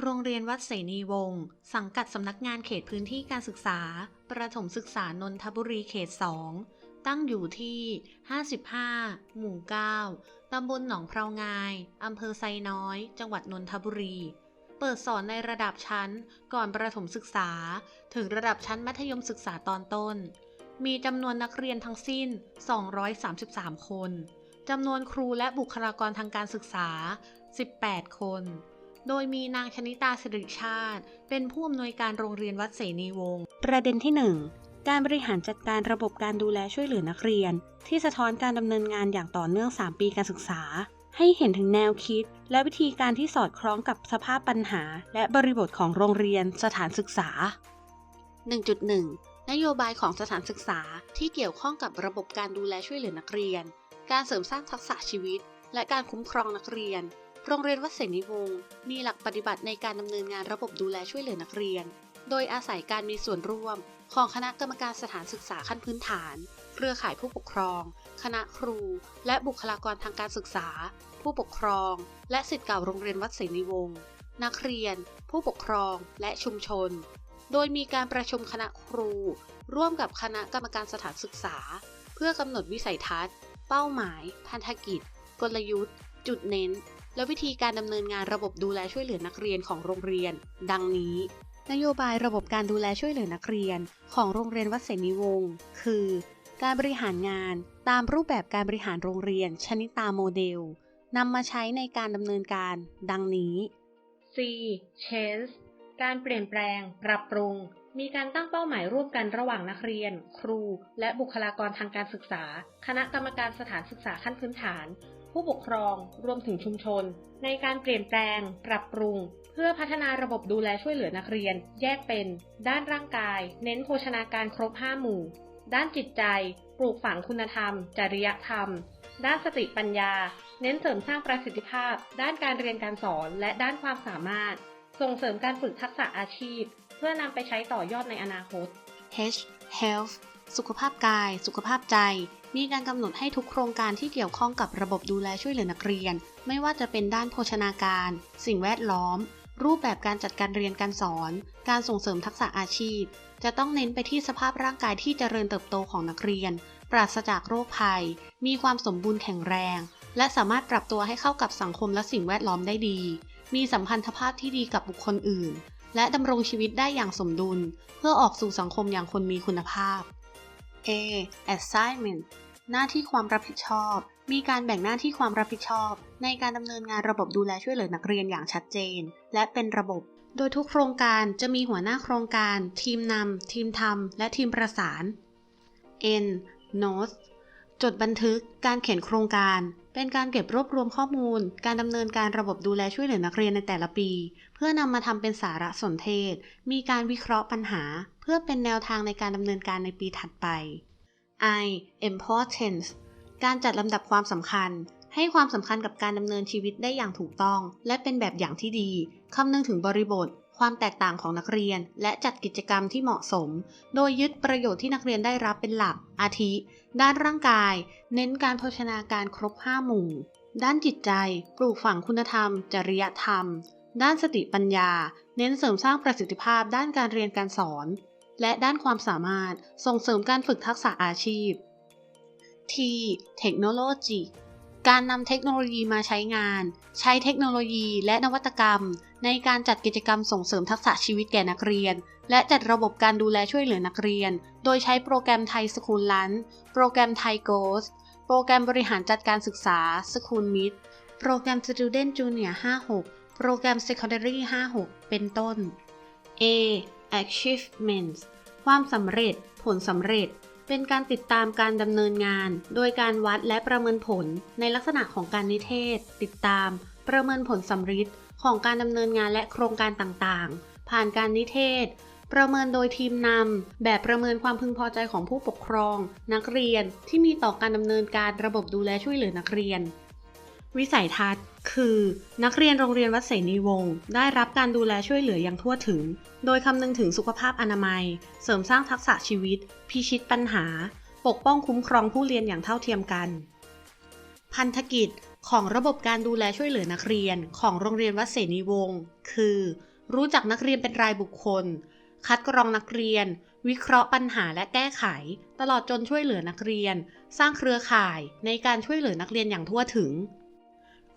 โรงเรียนวัดเสนีวงศ์สังกัดสำนักงานเขตพื้นที่การศึกษา ประถมศึกษานนทบุรีเขต 2 ตั้งอยู่ที่ 55 หมู่ 9 ตำบลหนองเพรางาย อำเภอไซน้อย จังหวัดนนทบุรี เปิดสอนในระดับชั้นก่อนประถมศึกษา ถึงระดับชั้นมัธยมศึกษาตอนต้น มีจำนวนนักเรียนทั้งสิ้น 233 คน จำนวนครูและบุคลากรทางการศึกษา 18 คน โดยมีนางชนิตาสิริชาติ เป็นผู้อำนวยการโรงเรียนวัดเสนีวงศ์ประเด็นที่ 1 การบริหารจัดการระบบการดูแลช่วยเหลือนักเรียน ที่สะท้อนการดำเนินงานอย่างต่อเนื่อง 3 ปีการศึกษา ให้เห็นถึงแนวคิด และวิธีการที่สอดคล้องกับสภาพปัญหา และบริบทของโรงเรียนสถานศึกษา 1.1 นโยบายของสถานศึกษาที่เกี่ยวข้องกับระบบการดูแลช่วยเหลือนักเรียน การเสริมสร้างทักษะชีวิต และการคุ้มครองนักเรียน โรงเรียนวัดเสนีวงศ์มีหลักปฏิบัติในการดำเนินงานระบบดูแลช่วยเหลือนักเรียน โดยอาศัยการมีส่วนร่วม ของคณะกรรมการสถานศึกษาขั้นพื้นฐาน เครือข่ายผู้ปกครอง คณะครู และบุคลากรทางการศึกษา ผู้ปกครอง และสิทธิ์เก่าโรงเรียนวัดเสนีวงศ์นักเรียน ผู้ปกครอง และชุมชน โดยมีการประชุมคณะครู ร่วมกับคณะกรรมการสถานศึกษา เพื่อกำหนดวิสัยทัศน์ เป้าหมาย พันธกิจ กลยุทธ์ จุดเน้น และวิธีการดำเนินงานระบบดูแลช่วยเหลือนักเรียนของโรงเรียน ดังนี้ นโยบายระบบการดูแลช่วยเหลือนักเรียน ของโรงเรียนวัดเสนีวงศ์คือ การบริหารงานตามรูปแบบการบริหารโรงเรียน ชนิตาโมเดลนำมาใช้ในการดำเนินการ ดังนี้ C change การเปลี่ยนแปลง ปรับปรุง มีการตั้งเป้าหมายร่วมกันระหว่างนักเรียน ครู และบุคลากรทางการศึกษา คณะกรรมการสถานศึกษาขั้นพื้นฐาน ผู้ปกครองรวมถึงชุมชน ในการเปลี่ยนแปลง ปรับปรุง เพื่อพัฒนาระบบดูแลช่วยเหลือนักเรียน แยกเป็น ด้านร่างกาย เน้นโภชนาการครบ 5 หมู่ ด้านจิตใจ ปลูกฝังคุณธรรม จริยธรรม ด้านสติปัญญา เน้นเสริมสร้างประสิทธิภาพ ด้านการเรียนการสอน และด้านความสามารถ ส่งเสริมการฝึกทักษะอาชีพ เพื่อนำไปใช้ต่อยอดในอนาคต H Health สุขภาพกาย สุขภาพใจ มีการกำหนดให้ทุกโครงการที่เกี่ยวข้องกับระบบดูแลช่วยเหลือนักเรียน ไม่ว่าจะเป็นด้านโภชนาการ สิ่งแวดล้อม รูปแบบการจัดการเรียนการสอน การส่งเสริมทักษะอาชีพ จะต้องเน้นไปที่สภาพร่างกายที่เจริญเติบโตของนักเรียน ปราศจากโรคภัย มีความสมบูรณ์แข็งแรง และสามารถปรับตัวให้เข้ากับสังคมและสิ่งแวดล้อมได้ดี มีสัมพันธภาพที่ดีกับบุคคลอื่น และดำรงชีวิตได้อย่างสมดุล เพื่อออกสู่สังคมอย่างคนมีคุณภาพ A assignment หน้าที่ความรับผิดชอบ มีการแบ่งหน้าที่ความรับผิดชอบ ในการดำเนินงานระบบดูแลช่วยเหลือนักเรียนอย่างชัดเจน และเป็นระบบ โดยทุกโครงการจะมีหัวหน้าโครงการ ทีมนำทีมทำและทีมประสาน N notes จดบันทึก การเขียนโครงการ เป็นการเก็บรวบรวมข้อมูล การดำเนินการระบบดูแลช่วยเหลือนักเรียนในแต่ละปี เพื่อนำมาทำเป็นสารสนเทศ มีการวิเคราะห์ปัญหา เพื่อเป็นแนวทางในการดำเนินการในปีถัดไป I importance การจัดลำดับความสำคัญ ให้ความสำคัญกับการดำเนินชีวิตได้อย่างถูกต้อง และเป็นแบบอย่างที่ดีคำนึงถึงบริบท ความแตกต่างของนักเรียน และจัดกิจกรรมที่เหมาะสม โดยยึดประโยชน์ที่นักเรียนได้รับเป็นหลัก อาทิ ด้านร่างกาย เน้นการโภชนาการครบ 5 หมู่ ด้านจิตใจ ปลูกฝังคุณธรรม จริยธรรม ด้านสติปัญญา เน้นเสริมสร้างประสิทธิภาพด้านการเรียนการสอน และด้านความสามารถส่งเสริมการฝึกทักษะอาชีพ T Technology การนำเทคโนโลยีมาใช้งาน ใช้เทคโนโลยีและนวัตกรรม ในการจัดกิจกรรมส่งเสริมทักษะชีวิตแก่นักเรียน และจัดระบบการดูแลช่วยเหลือนักเรียน โดยใช้โปรแกรมไทยสคูลลันโปรแกรมไทยโกสโปรแกรมบริหารจัดการศึกษาสคูลมิดโปรแกรม Student Junior 56 โปรแกรม Secondary 56 เป็นต้น A achievements ความสำเร็จ ผลสำเร็จ เป็นการติดตามการดำเนินงาน โดยการวัดและประเมินผลในลักษณะของการนิเทศ ติดตาม ประเมินผลสำฤทธิ์ของการดำเนินงานและโครงการต่างๆ ผ่านการนิเทศ ประเมินโดยทีมนำ แบบประเมินความพึงพอใจของผู้ปกครอง นักเรียนที่มีต่อการดำเนินการระบบดูแลช่วยเหลือนักเรียน วิสัยทัศน์ คือนักเรียนโรงเรียนวัดเสนีวงศ์ได้รับการดูแลช่วยเหลืออย่างทั่วถึง โดยคำนึงถึงสุขภาพอนามัย เสริมสร้างทักษะชีวิต พิชิตปัญหา ปกป้องคุ้มครองผู้เรียนอย่างเท่าเทียมกัน พันธกิจของระบบการดูแลช่วยเหลือนักเรียนของโรงเรียนวัดเสนีวงศ์คือ รู้จักนักเรียนเป็นรายบุคคล คัดกรองนักเรียน วิเคราะห์ปัญหาและแก้ไข ตลอดจนช่วยเหลือนักเรียน สร้างเครือข่ายในการช่วยเหลือนักเรียนอย่างทั่วถึง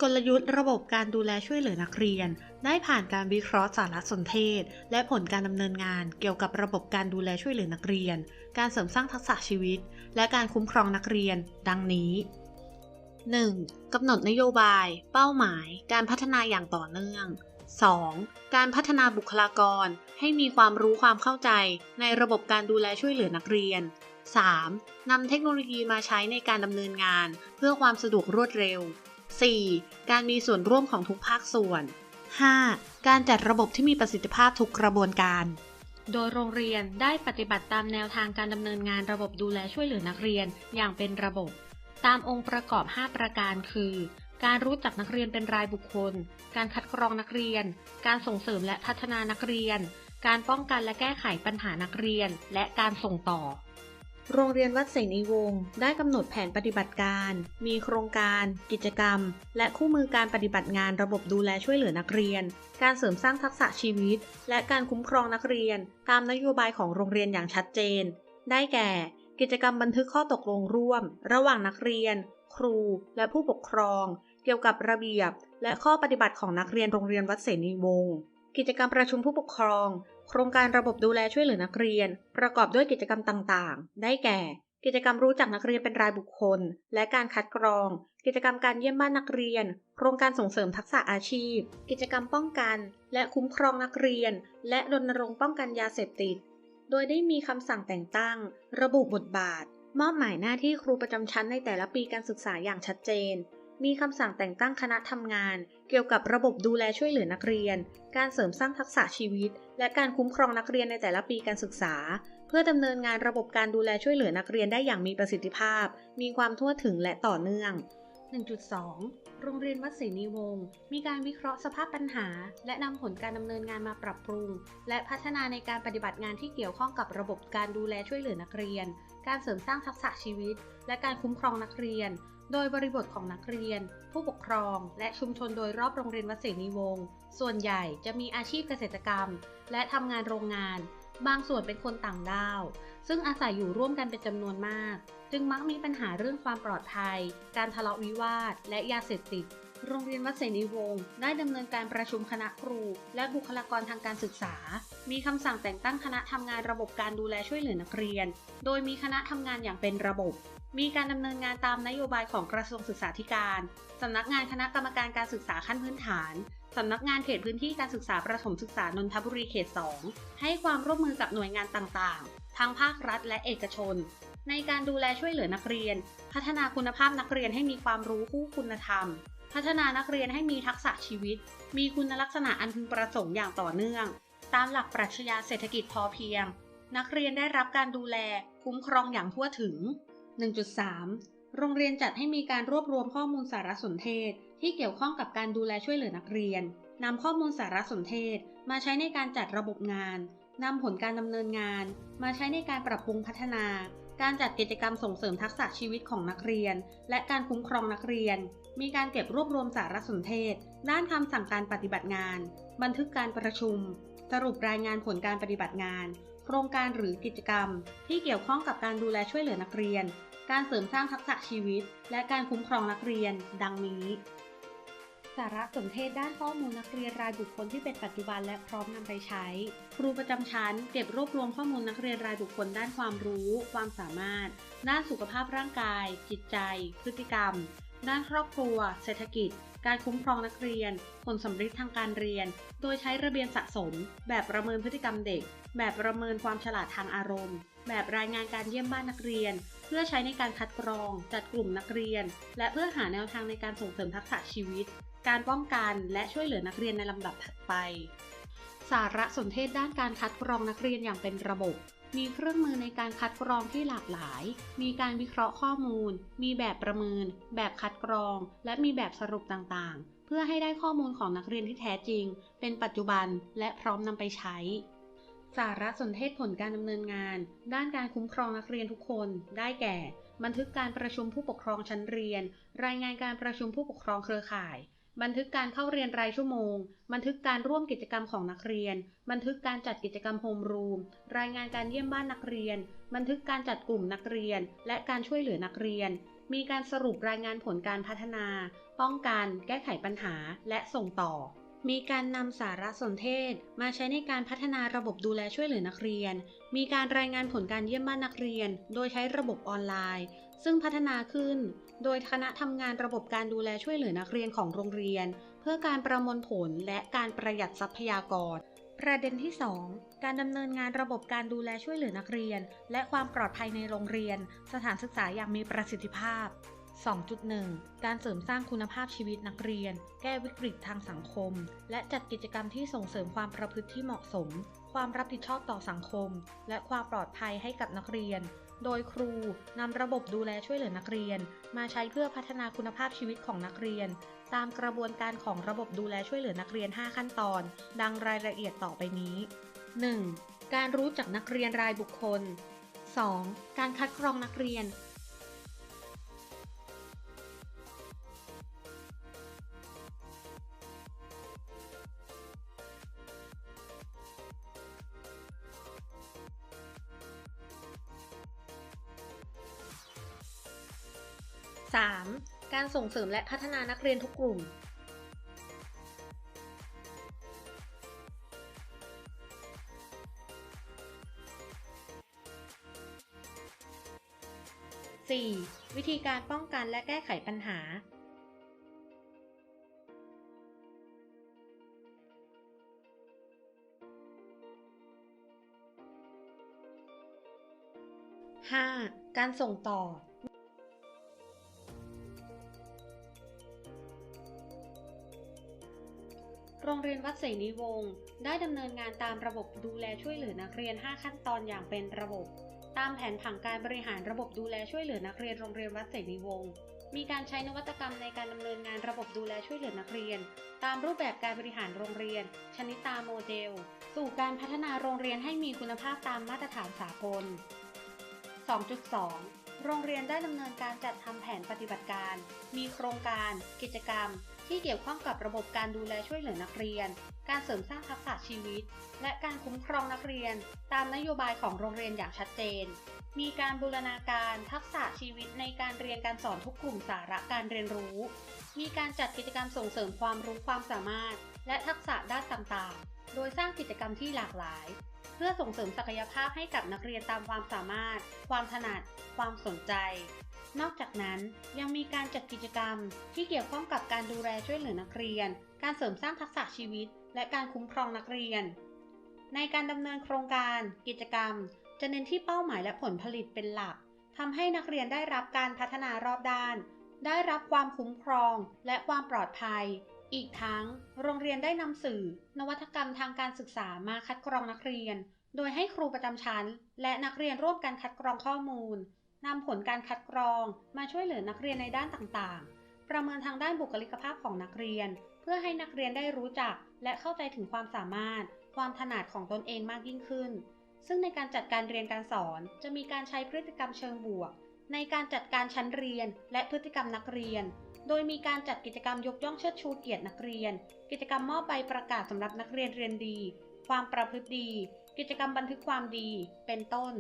กลยุทธ์ระบบการดูแลช่วยเหลือนักเรียน ได้ผ่านการวิเคราะห์สารสนเทศ และผลการดำเนินงานเกี่ยวกับระบบการดูแลช่วยเหลือนักเรียน การเสริมสร้างทักษะชีวิต และการคุ้มครองนักเรียน ดังนี้ 1. กำหนดนโยบาย เป้าหมาย การพัฒนาอย่างต่อเนื่อง 2. การพัฒนาบุคลากร ให้มีความรู้ความเข้าใจ ในระบบการดูแลช่วยเหลือนักเรียน 3. นำเทคโนโลยีมาใช้ในการดำเนินงาน เพื่อความสะดวกรวดเร็ว 4. การมีส่วนร่วมของทุกภาคส่วน 5. การจัดระบบที่มีประสิทธิภาพทุกกระบวนการ โดยโรงเรียนได้ปฏิบัติตามแนวทางการดำเนินงานระบบดูแลช่วยเหลือนักเรียนอย่างเป็นระบบ ตามองค์ประกอบ 5 ประการคือ การรู้จักนักเรียนเป็นรายบุคคล การคัดกรองนักเรียน การส่งเสริมและพัฒนานักเรียน การป้องกันและแก้ไขปัญหานักเรียน และการส่งต่อ โรงเรียนวัดเสนีวงศ์ได้กำหนดแผนปฏิบัติการ มีโครงการ กิจกรรม และคู่มือการปฏิบัติงานระบบดูแลช่วยเหลือนักเรียน การเสริมสร้างทักษะชีวิต และการคุ้มครองนักเรียน ตามนโยบายของโรงเรียนอย่างชัดเจน ได้แก่ กิจกรรมบันทึกข้อตกลงร่วม ระหว่างนักเรียน ครู และผู้ปกครอง เกี่ยวกับระเบียบ และข้อปฏิบัติของนักเรียนโรงเรียนวัดเสนีวงศ์กิจกรรมประชุมผู้ปกครอง โครงการระบบดูแลช่วยเหลือนักเรียน ประกอบด้วยกิจกรรมต่างๆ ได้แก่ กิจกรรมรู้จักนักเรียนเป็นรายบุคคล และการคัดกรอง กิจกรรมการเยี่ยมบ้านนักเรียน โครงการส่งเสริมทักษะอาชีพ กิจกรรมป้องกัน และคุ้มครองนักเรียน และรณรงค์ป้องกันยาเสพติด โดยได้มีคำสั่งแต่งตั้ง ระบุบทบาท มอบหมายหน้าที่ครูประจำชั้นในแต่ละปีการศึกษาอย่างชัดเจนมีคำสั่งแต่งตั้งคณะทำงาน เกี่ยวกับระบบดูแลช่วยเหลือนักเรียน การเสริมสร้างทักษะชีวิต และการคุ้มครองนักเรียนในแต่ละปีการศึกษา เพื่อดำเนินงานระบบการดูแลช่วยเหลือนักเรียนได้อย่างมีประสิทธิภาพ มีความทั่วถึงและต่อเนื่อง 1.2 โรงเรียนวัดศรีนิวงศ์มีการวิเคราะห์สภาพปัญหา และนำผลการดำเนินงานมาปรับปรุง และพัฒนาในการปฏิบัติงานที่เกี่ยวข้องกับระบบการดูแลช่วยเหลือนักเรียน การเสริมสร้างทักษะชีวิต และการคุ้มครองนักเรียน โดยบริบทของนักเรียน ผู้ปกครอง และชุมชนโดยรอบโรงเรียนวัดศรีนิวงศ์ส่วนใหญ่จะมีอาชีพเกษตรกรรม และทำงานโรงงาน บางส่วนเป็นคนต่างด้าว ซึ่งอาศัยอยู่ร่วมกันเป็นจำนวนมาก จึงมักมีปัญหาเรื่องความปลอดภัย การทะเลาะวิวาท และยาเสพติดโรงเรียนวัดเสนีวงศ์ได้ดำเนินการประชุมคณะครู และบุคลากรทางการศึกษา มีคำสั่งแต่งตั้งคณะทำงานระบบการดูแลช่วยเหลือนักเรียน โดยมีคณะทำงานอย่างเป็นระบบ มีการดำเนินงานตามนโยบายของกระทรวงศึกษาธิการสำนักงานคณะกรรมการการศึกษาขั้นพื้นฐานสำนักงานเขตพื้นที่การศึกษาประถมศึกษานนทบุรีเขต 2 ให้ความร่วมมือกับหน่วยงานต่างๆ ทั้งภาครัฐและเอกชน ในการดูแลช่วยเหลือนักเรียน พัฒนาคุณภาพนักเรียนให้มีความรู้คู่คุณธรรม พัฒนานักเรียนให้มีทักษะชีวิต มีคุณลักษณะอันพึงประสงค์อย่างต่อเนื่อง ตามหลักปรัชญาเศรษฐกิจพอเพียง นักเรียนได้รับการดูแล คุ้มครองอย่างทั่วถึง 1.3 โรงเรียนจัดให้มีการรวบรวมข้อมูลสารสนเทศ ที่เกี่ยวข้องกับการดูแลช่วยเหลือนักเรียนนำข้อมูลสารสนเทศ มาใช้ในการจัดระบบงานนำผลการดำเนินงาน มาใช้ในการปรับปรุงพัฒนา การจัดกิจกรรมส่งเสริมทักษะชีวิตของนักเรียน และการคุ้มครองนักเรียน มีการเก็บรวบรวมสารสนเทศ ด้านคำสั่งการปฏิบัติงาน บันทึกการประชุม สรุปรายงานผลการปฏิบัติงาน โครงการหรือกิจกรรม ที่เกี่ยวข้องกับการดูแลช่วยเหลือนักเรียน การเสริมสร้างทักษะชีวิต และการคุ้มครองนักเรียน ดังนี้ สารสนเทศด้านข้อมูลนักเรียนรายบุคคลที่เป็นปัจจุบันและพร้อมนำไปใช้ ครูประจำชั้น เก็บรวบรวมข้อมูลนักเรียนรายบุคคลด้านความรู้ ความสามารถ ด้านสุขภาพร่างกาย จิตใจ พฤติกรรม ด้านครอบครัว เศรษฐกิจ การคุ้มครองนักเรียน ผลสำฤทธิ์ทางการเรียน โดยใช้ระเบียนสะสม แบบประเมินพฤติกรรมเด็ก แบบประเมินความฉลาดทางอารมณ์ แบบรายงานการเยี่ยมบ้านนักเรียน เพื่อใช้ในการคัดกรอง จัดกลุ่มนักเรียน และเพื่อหาแนวทางในการส่งเสริมทักษะชีวิต การป้องกันและช่วยเหลือนักเรียนในลำดับถัดไป สารสนเทศด้านการคัดกรองนักเรียนอย่างเป็นระบบ มีเครื่องมือในการคัดกรองที่หลากหลาย มีการวิเคราะห์ข้อมูล มีแบบประเมิน แบบคัดกรอง และมีแบบสรุปต่างๆ เพื่อให้ได้ข้อมูลของนักเรียนที่แท้จริง เป็นปัจจุบันและพร้อมนำไปใช้ สารสนเทศผลการดำเนินงาน ด้านการคุ้มครองนักเรียนทุกคน ได้แก่ บันทึกการประชุมผู้ปกครองชั้นเรียน รายงานการประชุมผู้ปกครองเครือข่าย บันทึกการเข้าเรียนรายชั่วโมง บันทึกการร่วมกิจกรรมของนักเรียน บันทึกการจัดกิจกรรมโฮมรูม รายงานการเยี่ยมบ้านนักเรียน บันทึกการจัดกลุ่มนักเรียน และการช่วยเหลือนักเรียน มีการสรุปรายงานผลการพัฒนา ป้องกัน แก้ไขปัญหา และส่งต่อ มีการนำสารสนเทศ มาใช้ในการพัฒนาระบบดูแลช่วยเหลือนักเรียน มีการรายงานผลการเยี่ยมบ้านนักเรียน โดยใช้ระบบออนไลน์ ซึ่งพัฒนาขึ้น โดยคณะทำงานระบบการดูแลช่วยเหลือนักเรียนของโรงเรียน เพื่อการประมวลผลและการประหยัดทรัพยากร ประเด็นที่ 2 การดำเนินงานระบบการดูแลช่วยเหลือนักเรียน และความปลอดภัยในโรงเรียน สถานศึกษาอย่างมีประสิทธิภาพ 2.1 การเสริมสร้างคุณภาพชีวิตนักเรียน แก้วิกฤตทางสังคม และจัดกิจกรรมที่ส่งเสริมความประพฤติที่เหมาะสม ความรับผิดชอบต่อสังคม และความปลอดภัยให้กับนักเรียน โดยครูนำระบบดูแลช่วยเหลือนักเรียน มาใช้เพื่อพัฒนาคุณภาพชีวิตของนักเรียน ตามกระบวนการของระบบดูแลช่วยเหลือนักเรียน 5 ขั้นตอน ดังรายละเอียดต่อไปนี้ 1. การรู้จักนักเรียนรายบุคคล 2. การคัดกรองนักเรียน ส่งเสริมและพัฒนานักเรียนทุกกลุ่ม 4. วิธีการป้องกันและแก้ไขปัญหา 5. การส่งต่อ รงเรียนวัดเสนีวงศ์ได้ดำเนินงานตามระบบดูแลช่วยเหลือนักเรียน 5 ขั้นตอนอย่างเป็นระบบ ตามแผนผังการบริหารระบบดูแลช่วยเหลือนักเรียนโรงเรียนวัดเสนีวงศ์มีการใช้นวัตกรรมในการดำเนินงานระบบดูแลช่วยเหลือนักเรียน ตามรูปแบบการบริหารโรงเรียน ชนิตาโมเดล สู่การพัฒนาโรงเรียนให้มีคุณภาพตามมาตรฐานสากล 2.2 โรงเรียนได้ดำเนินการจัดทำแผนปฏิบัติการ มีโครงการ กิจกรรม ที่เกี่ยวข้องกับระบบการดูแลช่วยเหลือนักเรียน การเสริมสร้างทักษะชีวิต และการคุ้มครองนักเรียน ตามนโยบายของโรงเรียนอย่างชัดเจน มีการบูรณาการทักษะชีวิตในการเรียนการสอนทุกกลุ่มสาระการเรียนรู้ มีการจัดกิจกรรมส่งเสริมความรู้ความสามารถ และทักษะด้านต่างๆ โดยสร้างกิจกรรมที่หลากหลาย เพื่อส่งเสริมศักยภาพให้กับนักเรียนตามความสามารถ ความถนัด ความสนใจ นอกจากนั้นยังมีการจัดกิจกรรมที่เกี่ยวข้องกับการดูแลช่วยเหลือนักเรียน การเสริมสร้างทักษะชีวิต และการคุ้มครองนักเรียน ในการดำเนินโครงการ กิจกรรม จะเน้นที่เป้าหมายและผลผลิตเป็นหลักทำให้นักเรียนได้รับการพัฒนารอบด้าน ได้รับความคุ้มครองและความปลอดภัย อีกทั้ง โรงเรียนได้นำสื่อ นวัตกรรมทางการศึกษามาคัดกรองนักเรียน โดยให้ครูประจำชั้น และนักเรียนร่วมกันคัดกรองข้อมูล นำผลการคัดกรองมาช่วยเหลือนักเรียนในด้านต่างๆ ประเมินทางด้านบุคลิกภาพของนักเรียน เพื่อให้นักเรียนได้รู้จัก และเข้าใจถึงความสามารถ ความถนัดของตนเองมากยิ่งขึ้น ซึ่งในการจัดการเรียนการสอนจะมีการใช้พฤติกรรมเชิงบวก ในการจัดการชั้นเรียน และพฤติกรรมนักเรียน โดยมีการจัดกิจกรรมยกย่องเชิดชูเกียรตินักเรียน กิจกรรมมอบใบประกาศสำหรับนักเรียนเรียนดี ความประพฤติดี กิจกรรมบันทึกความดี เป็นต้น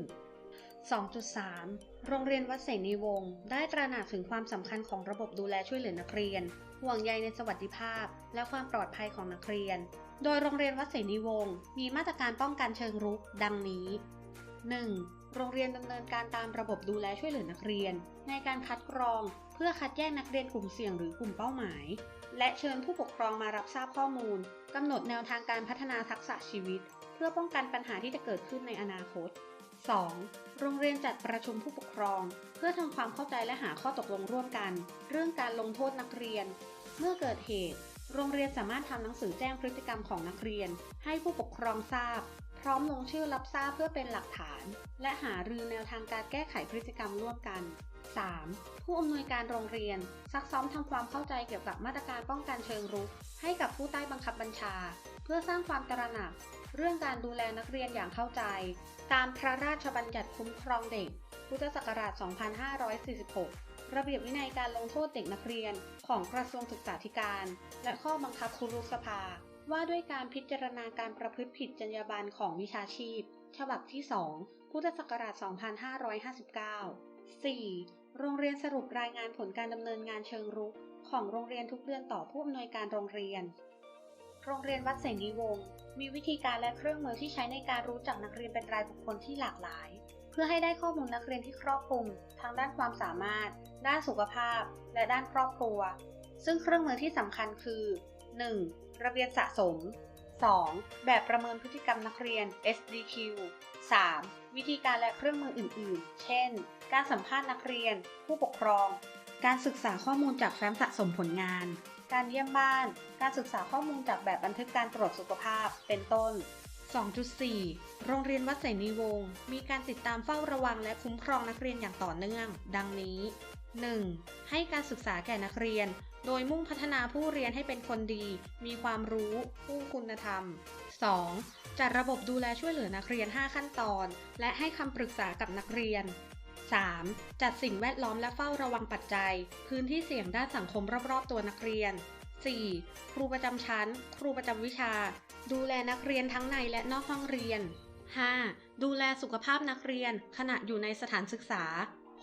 2.3 โรงเรียนวัดเสนีวงศ์ได้ตระหนักถึงความสำคัญของระบบดูแลช่วยเหลือนักเรียน ห่วงใยในสวัสดิภาพ และความปลอดภัยของนักเรียน โดยโรงเรียนวัดเสนีวงศ์มีมาตรการป้องกันเชิงรุก ดังนี้ 1. โรงเรียนดำเนินการตามระบบดูแลช่วยเหลือนักเรียน ในการคัดกรอง เพื่อคัดแยกนักเรียนกลุ่มเสี่ยงหรือกลุ่มเป้าหมาย และเชิญผู้ปกครองมารับทราบข้อมูลกำหนดแนวทางการพัฒนาทักษะชีวิต เพื่อป้องกันปัญหาที่จะเกิดขึ้นในอนาคต 2. โรงเรียนจัดประชุมผู้ปกครอง เพื่อทำความเข้าใจและหาข้อตกลงร่วมกัน เรื่องการลงโทษนักเรียน เมื่อเกิดเหตุ โรงเรียนสามารถทำหนังสือแจ้งพฤติกรรมของนักเรียน ให้ผู้ปกครองทราบ พร้อมลงชื่อรับทราบเพื่อเป็นหลักฐาน และหารือแนวทางการแก้ไขพฤติกรรมร่วมกัน 3. ผู้อำนวยการโรงเรียน ซักซ้อมทำความเข้าใจเกี่ยวกับมาตรการป้องกันเชิงรุก ให้กับผู้ใต้บังคับบัญชา เพื่อสร้างความตระหนัก เรื่องการดูแลนักเรียนอย่างเข้าใจ ตามพระราชบัญญัติคุ้มครองเด็ก พุทธศักราช 2546 ระเบียบวินัยการลงโทษเด็กนักเรียนของกระทรวงศึกษาธิการ และข้อบังคับครุสภา ว่าด้วยการพิจารณาการประพฤติผิดจรรยาบรรณของวิชาชีพ ฉบับที่ 2 พุทธศักราช 2559 4. โรงเรียนสรุปรายงานผลการดำเนินงานเชิงรุก ของโรงเรียนทุกเดือนต่อผู้อำนวยการโรงเรียน โรงเรียนวัดเสนีวงศ์ มีวิธีการและเครื่องมือที่ใช้ในการรู้จักนักเรียนเป็นรายบุคคลที่หลากหลาย เพื่อให้ได้ข้อมูลนักเรียนที่ครอบคลุมทั้งด้านความสามารถ ด้านสุขภาพ และด้านครอบครัว ซึ่งเครื่องมือที่สำคัญคือ 1. ระเบียนสะสม 2. แบบประเมินพฤติกรรมนักเรียน SDQ 3. วิธีการและเครื่องมืออื่น ๆ เช่น การสัมภาษณ์นักเรียน ผู้ปกครอง การศึกษาข้อมูลจากแฟ้มสะสมผลงาน การเยี่ยมบ้าน การศึกษาข้อมูลจากแบบบันทึกการตรวจสุขภาพ เป็นต้น 2.4 โรงเรียนวัดเสนีวงศ์มีการติดตามเฝ้าระวังและคุ้มครองนักเรียนอย่างต่อเนื่อง ดังนี้ 1. ให้การศึกษาแก่นักเรียน โดยมุ่งพัฒนาผู้เรียนให้เป็นคนดี มีความรู้ ผู้คุณธรรม 2. จัดระบบดูแลช่วยเหลือนักเรียน 5 ขั้นตอน และให้คำปรึกษากับนักเรียน 3. จัดสิ่งแวดล้อมและเฝ้าระวังปัจจัย พื้นที่เสี่ยงด้านสังคมรอบๆ ตัวนักเรียน 4. ครูประจำชั้น ครูประจำวิชา ดูแลนักเรียนทั้งในและนอกห้องเรียน 5. ดูแลสุขภาพนักเรียน ขณะอยู่ในสถานศึกษา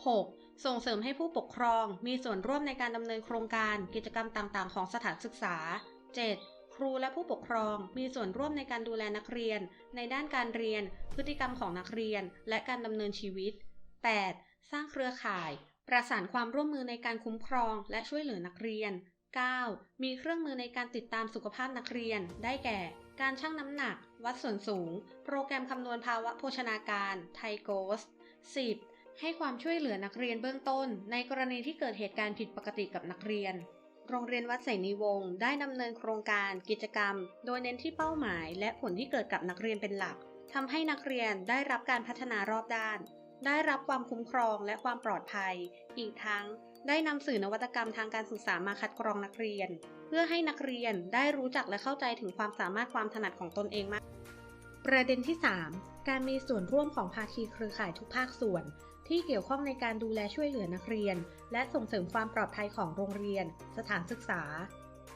6. ส่งเสริมให้ผู้ปกครองมีส่วนร่วมในการดำเนินโครงการกิจกรรมต่างๆ ของสถานศึกษา 7. ครูและผู้ปกครองมีส่วนร่วมในการดูแลนักเรียน ในด้านการเรียน พฤติกรรมของนักเรียน และการดำเนินชีวิต 8. สร้างเครือข่าย ประสานความร่วมมือในการคุ้มครองและช่วยเหลือนักเรียน 9. มีเครื่องมือในการติดตามสุขภาพนักเรียน ได้แก่ การชั่งน้ำหนัก วัดส่วนสูง โปรแกรมคำนวณภาวะโภชนาการไทโกส 10. ให้ความช่วยเหลือนักเรียนเบื้องต้น ในกรณีที่เกิดเหตุการณ์ผิดปกติกับนักเรียน โรงเรียนวัดเสนีวงศ์ได้ดำเนินโครงการกิจกรรม โดยเน้นที่เป้าหมาย และผลที่เกิดกับนักเรียนเป็นหลักทำให้นักเรียนได้รับการพัฒนารอบด้าน ได้รับความคุ้มครองและความปลอดภัย อีกทั้งได้นำสื่อนวัตกรรมทางการศึกษามาคัดกรองนักเรียน เพื่อให้นักเรียนได้รู้จักและเข้าใจถึงความสามารถความถนัดของตนเองมาก ประเด็นที่ 3 การมีส่วนร่วมของภาคีเครือข่ายทุกภาคส่วน ที่เกี่ยวข้องในการดูแลช่วยเหลือนักเรียน และส่งเสริมความปลอดภัยของโรงเรียน สถานศึกษา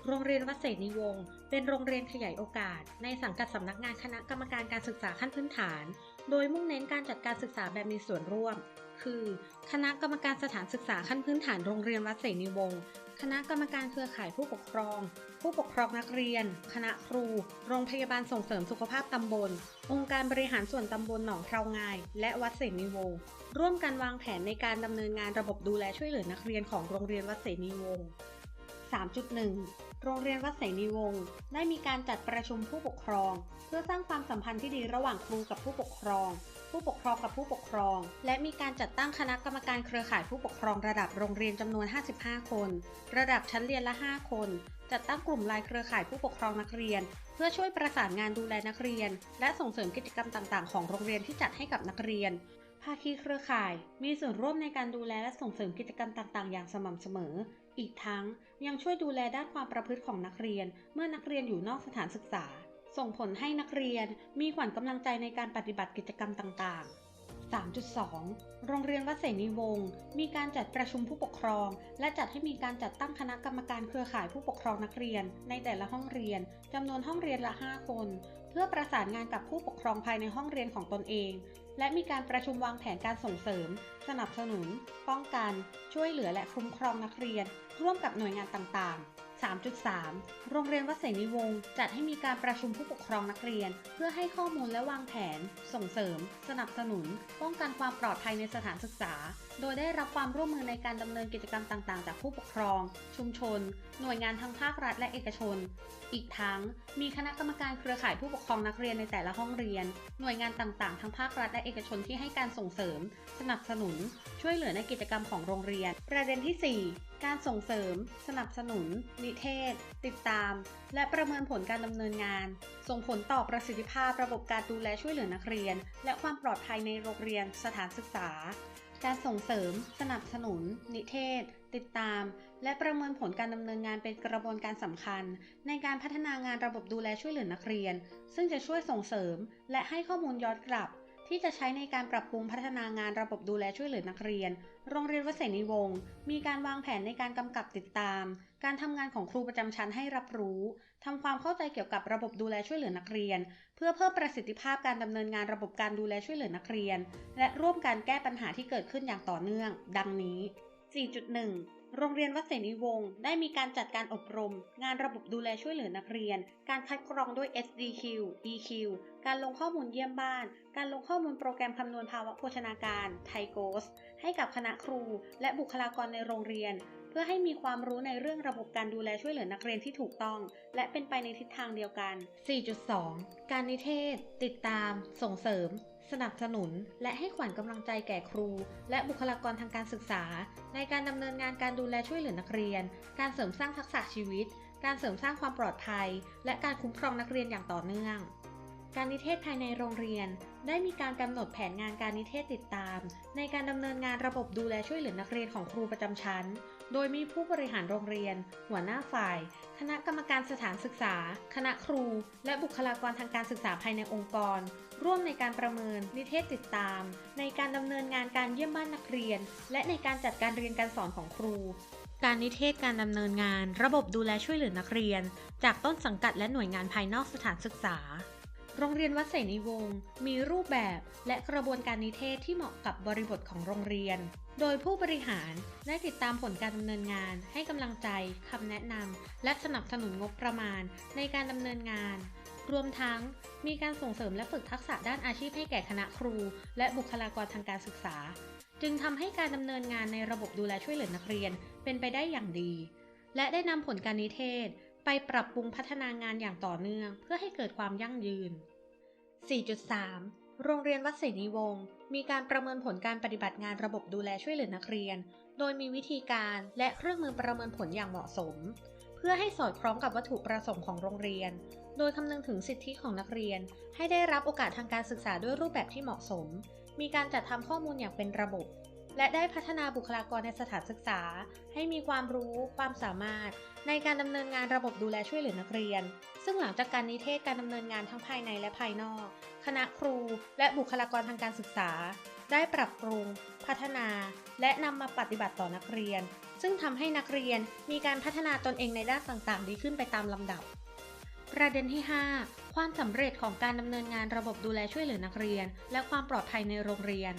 โรงเรียนวัดเสนีวงศ์เป็นโรงเรียนขยายโอกาส ในสังกัดสำนักงานคณะกรรมการการศึกษาขั้นพื้นฐาน โดยมุ่งเน้นการจัดการศึกษาแบบมีส่วนร่วม คือ คณะกรรมการสถานศึกษาขั้นพื้นฐานโรงเรียนวัดเสนีวงศ์คณะกรรมการเครือข่ายผู้ปกครอง ผู้ปกครองนักเรียน คณะครู โรงพยาบาลส่งเสริมสุขภาพตำบล องค์การบริหารส่วนตำบลหนองเพรางาย และวัดเสนีวงศ์ร่วมกันวางแผนในการดำเนินงานระบบดูแลช่วยเหลือนักเรียนของโรงเรียนวัดเสนีวงศ์3.1 โรงเรียนวัดเสนีวงศ์ได้มีการจัดประชุมผู้ปกครอง เพื่อสร้างความสัมพันธ์ที่ดีระหว่างครูกับผู้ปกครอง ผู้ปกครองกับผู้ปกครอง และมีการจัดตั้งคณะกรรมการเครือข่ายผู้ปกครองระดับโรงเรียนจำนวน 55 คน ระดับชั้นเรียนละ 5 คน จัดตั้งกลุ่มไลน์เครือข่ายผู้ปกครองนักเรียน เพื่อช่วยประสานงานดูแลนักเรียน และส่งเสริมกิจกรรมต่าง ๆ ของโรงเรียนที่จัดให้กับนักเรียน ภาคีเครือข่ายมีส่วนร่วมในการดูแลและส่งเสริมกิจกรรมต่าง ๆ อย่างสม่ำเสมอ อีกทั้งยังช่วยดูแลด้านความประพฤติของนักเรียน เมื่อนักเรียนอยู่นอกสถานศึกษา ส่งผลให้นักเรียนมีขวัญกำลังใจในการปฏิบัติกิจกรรมต่าง ๆ 3.2 โรงเรียนวัดเสนีวงศ์มีการจัดประชุมผู้ปกครอง และจัดให้มีการจัดตั้งคณะกรรมการเครือข่ายผู้ปกครองนักเรียน ในแต่ละห้องเรียนจำนวนห้องเรียนละ 5 คน เพื่อประสานงานกับผู้ปกครองภายในห้องเรียนของตนเอง และมีการประชุมวางแผนการส่งเสริม สนับสนุน ป้องกัน ช่วยเหลือและคุ้มครองนักเรียน ร่วมกับหน่วยงานต่างๆ 3.3 โรงเรียนวัดเสนีวงศ์จัดให้มีการประชุมผู้ปกครองนักเรียน เพื่อให้ข้อมูลและวางแผน ส่งเสริม สนับสนุน ป้องกันความปลอดภัยในสถานศึกษา โดยได้รับความร่วมมือในการดำเนินกิจกรรมต่างๆ จากผู้ปกครอง ชุมชน หน่วยงานทั้งภาครัฐและเอกชน อีกทั้งมีคณะกรรมการเครือข่ายผู้ปกครองนักเรียนในแต่ละห้องเรียน หน่วยงานต่างๆ ทั้งภาครัฐและเอกชนที่ให้การส่งเสริม สนับสนุน ช่วยเหลือในกิจกรรมของโรงเรียน ประเด็นที่ 4การส่งเสริม สนับสนุน นิเทศ ติดตาม และประเมินผลการดำเนินงาน ส่งผลต่อประสิทธิภาพระบบการดูแลช่วยเหลือนักเรียน และความปลอดภัยในโรงเรียนสถานศึกษา การส่งเสริม สนับสนุน นิเทศ ติดตาม และประเมินผลการดำเนินงานเป็นกระบวนการสำคัญ ในการพัฒนางานระบบดูแลช่วยเหลือนักเรียน ซึ่งจะช่วยส่งเสริม และให้ข้อมูลย้อนกลับ ที่จะใช้ในการปรับปรุงพัฒนางานระบบดูแลช่วยเหลือนักเรียน โรงเรียนวัดเสนีวงศ์มีการวางแผนในการกำกับติดตาม การทำงานของครูประจำชั้นให้รับรู้ทำความเข้าใจเกี่ยวกับระบบดูแลช่วยเหลือนักเรียน เพื่อเพิ่มประสิทธิภาพการดำเนินงานระบบการดูแลช่วยเหลือนักเรียน และร่วมกันแก้ปัญหาที่เกิดขึ้นอย่างต่อเนื่อง ดังนี้ 4.1โรงเรียนวัดเสนีวงศ์ได้มีการจัดการอบรม งานระบบดูแลช่วยเหลือนักเรียน การคัดกรองด้วย SDQ EQ การลงข้อมูลเยี่ยมบ้าน การลงข้อมูลโปรแกรมคำนวณภาวะโภชนาการไทโกส ให้กับคณะครู และบุคลากรในโรงเรียน เพื่อให้มีความรู้ในเรื่องระบบการดูแลช่วยเหลือนักเรียนที่ถูกต้อง และเป็นไปในทิศทางเดียวกัน 4.2 การนิเทศ ติดตาม ส่งเสริม สนับสนุน และให้ขวัญกำลังใจแก่ครู และบุคลากรทางการศึกษา ในการดำเนินงานการดูแลช่วยเหลือนักเรียน การเสริมสร้างทักษะชีวิต การเสริมสร้างความปลอดภัย และการคุ้มครองนักเรียนอย่างต่อเนื่อง การนิเทศภายในโรงเรียน ได้มีการกำหนดแผนงานการนิเทศติดตาม ในการดำเนินงานระบบดูแลช่วยเหลือนักเรียนของครูประจำชั้น โดยมีผู้บริหารโรงเรียน หัวหน้าฝ่าย คณะกรรมการสถานศึกษา คณะครู และบุคลากรทางการศึกษาภายในองค์กร ร่วมในการประเมินนิเทศติดตาม ในการดำเนินงานการเยี่ยมบ้านนักเรียน และในการจัดการเรียนการสอนของครูการนิเทศการดำเนินงาน ระบบดูแลช่วยเหลือนักเรียน จากต้นสังกัดและหน่วยงานภายนอกสถานศึกษา โรงเรียนวัดเสนีวงศ์มีรูปแบบและกระบวนการนิเทศที่เหมาะกับบริบทของโรงเรียน โดยผู้บริหารได้ติดตามผลการดำเนินงาน ให้กำลังใจคำแนะนำและสนับสนุนงบประมาณในการดำเนินงาน รวมทั้งมีการส่งเสริมและฝึกทักษะด้านอาชีพให้แก่คณะครู และบุคลากรทางการศึกษา จึงทำให้การดำเนินงานในระบบดูแลช่วยเหลือนักเรียนเป็นไปได้อย่างดี และได้นำผลการนิเทศไปปรับปรุงพัฒนางานอย่างต่อเนื่องเพื่อให้เกิดความยั่งยืน 4.3 โรงเรียนวัดเสนีวงศ์มีการประเมินผลการปฏิบัติงานระบบดูแลช่วยเหลือนักเรียน โดยมีวิธีการและเครื่องมือประเมินผลอย่างเหมาะสม เพื่อให้สอดคล้องกับวัตถุประสงค์ของโรงเรียน โดยคำนึงถึงสิทธิของนักเรียน ให้ได้รับโอกาสทางการศึกษาด้วยรูปแบบที่เหมาะสม มีการจัดทำข้อมูลอย่างเป็นระบบ และได้พัฒนาบุคลากรในสถานศึกษา ให้มีความรู้ความสามารถ ในการดำเนินงานระบบดูแลช่วยเหลือนักเรียน ซึ่งหลังจากการนิเทศการดำเนินงานทั้งภายในและภายนอก คณะครู และบุคลากรทางการศึกษา ได้ปรับปรุง พัฒนา และนำมาปฏิบัติต่อนักเรียน ซึ่งทำให้นักเรียนมีการพัฒนาตนเองในด้านต่างๆ ดีขึ้นไปตามลำดับประเด็นที่ 5 ความสำเร็จของการดำเนินงานระบบดูแลช่วยเหลือนักเรียน และความปลอดภัยในโรงเรียน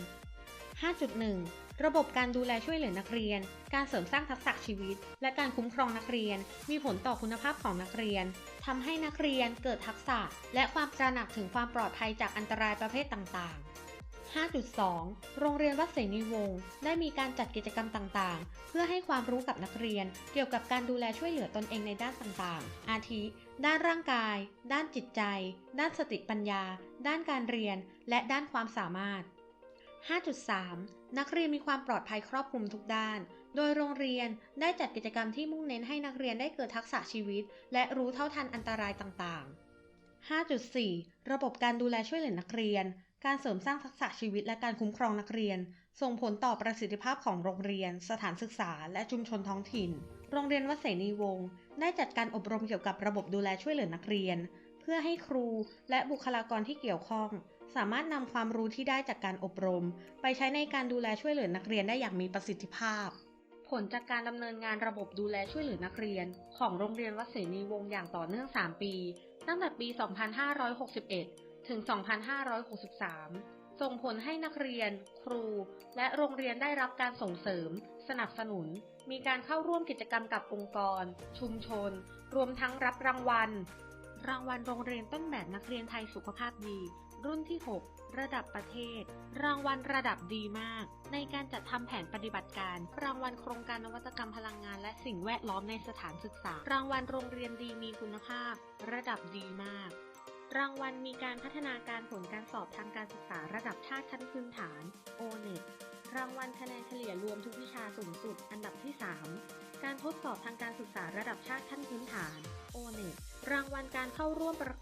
5.1 ระบบการดูแลช่วยเหลือนักเรียน การเสริมสร้างทักษะชีวิต และการคุ้มครองนักเรียน มีผลต่อคุณภาพของนักเรียนทำให้นักเรียนเกิดทักษะ และความตระหนักถึงความปลอดภัยจากอันตรายประเภทต่างๆ5.2 โรงเรียนวัดเสนีวงศ์ได้มีการจัดกิจกรรมต่างๆ เพื่อให้ความรู้กับนักเรียน เกี่ยวกับการดูแลช่วยเหลือตนเองในด้านต่างๆ อาทิ ด้านร่างกาย ด้านจิตใจ ด้านสติปัญญา ด้านการเรียน และด้านความสามารถ 5.3 นักเรียนมีความปลอดภัยครอบคลุมทุกด้าน โดยโรงเรียนได้จัดกิจกรรมที่มุ่งเน้นให้นักเรียนได้เกิดทักษะชีวิต และรู้เท่าทันอันตรายต่างๆ 5.4 ระบบการดูแลช่วยเหลือนักเรียน การเสริมสร้างทักษะชีวิตและการคุ้มครองนักเรียน ส่งผลต่อประสิทธิภาพของโรงเรียน สถานศึกษา และชุมชนท้องถิ่น โรงเรียนวัดเสนีวงศ์ได้จัดการอบรมเกี่ยวกับระบบดูแลช่วยเหลือนักเรียน เพื่อให้ครูและบุคลากรที่เกี่ยวข้อง สามารถนำความรู้ที่ได้จากการอบรม ไปใช้ในการดูแลช่วยเหลือนักเรียนได้อย่างมีประสิทธิภาพ ผลจากการดำเนินงานระบบดูแลช่วยเหลือนักเรียน ของโรงเรียนวัดเสนีวงศ์อย่างต่อเนื่อง 3 ปี ตั้งแต่ปี 2561 ถึง 2563 ส่งผลให้นักเรียน ครู และโรงเรียนได้รับการส่งเสริม สนับสนุน มีการเข้าร่วมกิจกรรมกับองค์กร ชุมชน รวมทั้งรับรางวัล รางวัลโรงเรียนต้นแบบนักเรียนไทยสุขภาพดี รุ่นที่ 6 ระดับประเทศ รางวัลระดับดีมาก ในการจัดทำแผนปฏิบัติการ รางวัลโครงการนวัตกรรมพลังงาน และสิ่งแวดล้อมในสถานศึกษา รางวัลโรงเรียนดีมีคุณภาพ ระดับดีมาก รางวัลมีการพัฒนาการผลการสอบทางการศึกษา ระดับชาติขั้นพื้นฐาน O-NET รางวัลคะแนนเฉลี่ยรวมทุกวิชาสูงสุด อันดับที่ 3 การทดสอบทางการศึกษาระดับชาติขั้นพื้นฐาน O-NET รางวัลการเข้าร่วมประกวด